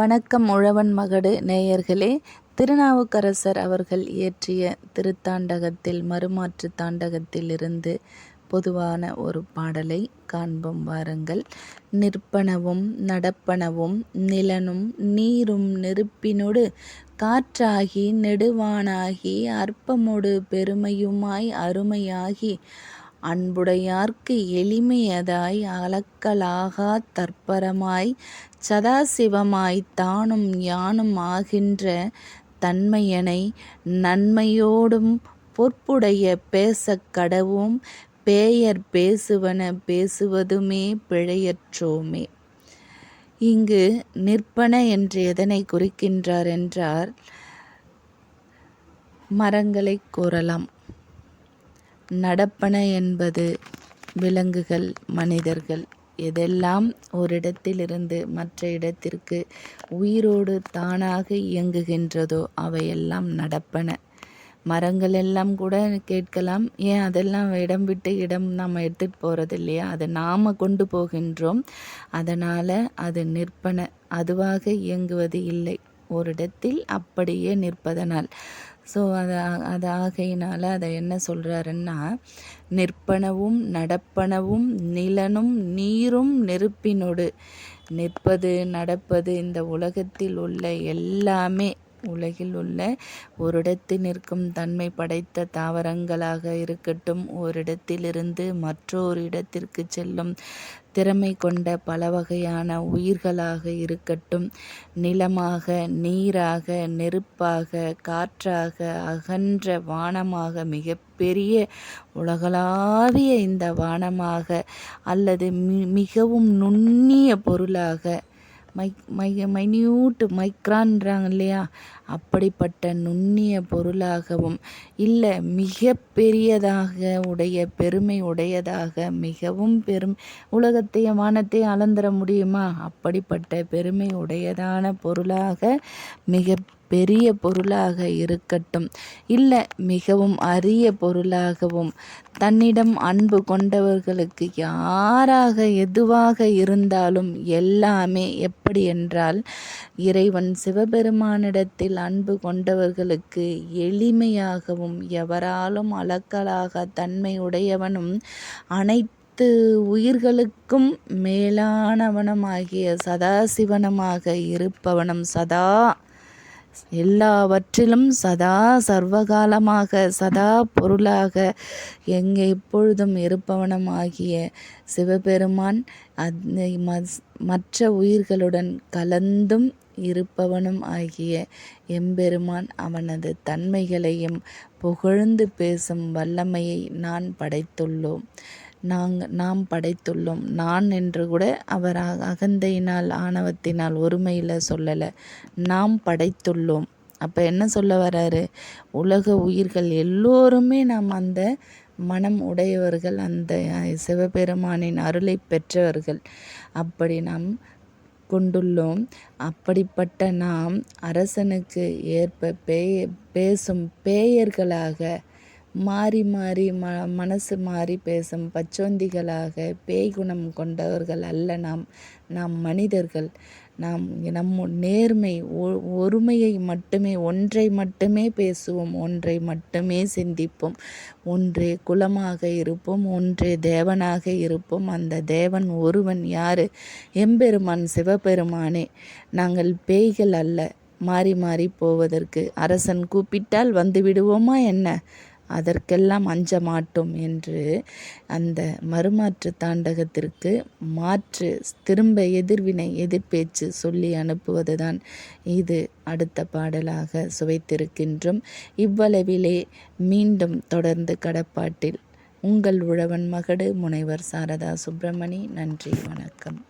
வணக்கம் உழவன் மகடு நேயர்களே. திருநாவுக்கரசர் அவர்கள் இயற்றிய திருத்தாண்டகத்தில் மறுமாற்று தாண்டகத்தில் இருந்து பொதுவான ஒரு பாடலை காண்போம் வாருங்கள். நிற்பனவும் நடப்பனவும் நிலனும் நீரும் நெருப்பினொடு காற்றாகி நெடுவானாகி அற்பமொடு பெருமையுமாய் அருமையாகி அன்புடையார்க்கு எளிமையதாய் அளக்கலாகாத் தற்பரமாய் சதாசிவமாய் தானும் யானும் ஆகின்ற தன்மையனை நன்மையோடும் பொற்புடைய பேசக் கடவும் பேயர் பேசுவன பேசுவதுமே பிழையற்றோமே. இங்கு நிற்பன என்று எதனை குறிக்கின்றார் என்றால் மரங்களைக் கூறலாம். நடப்பன என்பது விலங்குகள் மனிதர்கள். எதெல்லாம் ஓரிடத்திலிருந்து மற்ற இடத்திற்கு உயிரோடு தானாக இயங்குகின்றதோ அவையெல்லாம் நடப்பன. மரங்கள் எல்லாம் கூட கேட்கலாம். ஏன் அதெல்லாம் இடம் விட்டு இடம் நம்ம எடுத்துட்டு போகிறது இல்லையா? அதை நாம் கொண்டு போகின்றோம். அதனால் அது நிற்பன. அதுவாக இயங்குவது இல்லை. ஓரிடத்தில் அப்படியே நிற்பதனால் ஸோ அது அது ஆகையினால் அதை என்ன சொல்கிறாருன்னா நிற்பனவும் நடப்பனவும் நிலனும் நீரும் நெருப்பினொடு. நிற்பது நடப்பது இந்த உலகத்தில் உள்ள எல்லாமே உலகில் உள்ள ஓரிடத்தில் நிற்கும் தன்மை படைத்த தாவரங்களாக இருக்கட்டும் ஓரிடத்திலிருந்து மற்றொரு இடத்திற்கு செல்லும் திறமை கொண்ட பல வகையான உயிர்களாக இருக்கட்டும். நிலமாக நீராக நெருப்பாக காற்றாக அகன்ற வானமாக மிகப்பெரிய உலகளாவிய இந்த வானமாக அல்லது மிகவும் நுண்ணிய பொருளாக மை மை மைன்யூட் மைக்ரான்றாங்க இல்லையா அப்படிப்பட்ட நுண்ணிய பொருளாகவும் இல்லை மிக பெரியதாக உடைய பெருமை உடையதாக மிகவும் பெரும் உலகத்தையும் வானத்தையும் அளந்துட முடியுமா? அப்படிப்பட்ட பெருமை உடையதான பொருளாக மிக பெரிய பொருளாக இருக்கட்டும். இல்லை மிகவும் அரிய பொருளாகவும். தன்னிடம் அன்பு கொண்டவர்களுக்கு யாராக எதுவாக இருந்தாலும் எல்லாமே எப்படி என்றால் இறைவன் சிவபெருமானிடத்தில் அன்பு கொண்டவர்களுக்கு எளிமையாகவும் எவராலும் அளக்கலாக தன்மை உடையவனும் அனைத்து உயிர்களுக்கும் மேலானவனமாகிய சதாசிவனமாக இருப்பவனும் சதா எல்லாவற்றிலும் சதா சர்வகாலமாக சதா பொருளாக எங்கே எப்பொழுதும் இருப்பவனமாகிய சிவபெருமான் மற்ற உயிர்களுடன் கலந்தும் இருப்பவனும் ஆகிய எம்பெருமான் அவனது தன்மைகளையும் புகழ்ந்து பேசும் வல்லமையை நான் படைத்துள்ளோம். நாங் நாம் படைத்துள்ளோம். நான் என்று கூட அவர் அகந்தையினால் ஆணவத்தினால் ஒருமையில் சொல்லலை. நாம் படைத்துள்ளோம். அப்போ என்ன சொல்ல வராரு? உலக உயிர்கள் எல்லோருமே நாம் அந்த மனம் உடையவர்கள் அந்த சிவபெருமானின் அருளை பெற்றவர்கள். அப்படி நாம் கொண்டுள்ளோம். அப்படிப்பட்ட நாம் அரசனுக்கு ஏற்ப பேய பேசும் பேயர்களாக மாறி மாறி ம மனசு மாறி பேசும் பச்சோந்திகளாக பேய் குணம் கொண்டவர்கள் அல்ல நாம். நாம் மனிதர்கள். நாம் நம் நேர்மை ஒருமையை மட்டுமே ஒன்றை மட்டுமே பேசுவோம் ஒன்றை மட்டுமே சிந்திப்போம் ஒன்றே குலமாக இருப்போம் ஒன்றே தேவனாக இருப்போம். அந்த தேவன் ஒருவன் யார்? எம்பெருமான் சிவபெருமானே. நாங்கள் பேய்கள் அல்ல. மாறி மாறி போவதற்கு அரசன் கூப்பிட்டால் வந்து விடுவோமா என்ன? அதற்கெல்லாம் அஞ்ச மாட்டோம் என்று அந்த மறுமாற்று தாண்டகத்திற்கு மாற்று திரும்ப எதிர்வினை எதிர்பேச்சு சொல்லி அனுப்புவதுதான் இது அடுத்த பாடலாக சுவைத்திருக்கின்றோம். இவ்வளவிலே மீண்டும் தொடர்ந்து கடப்பாட்டில் உங்கள் உழவன் மகடு முனைவர் சாரதா சுப்பிரமணி நன்றி வணக்கம்.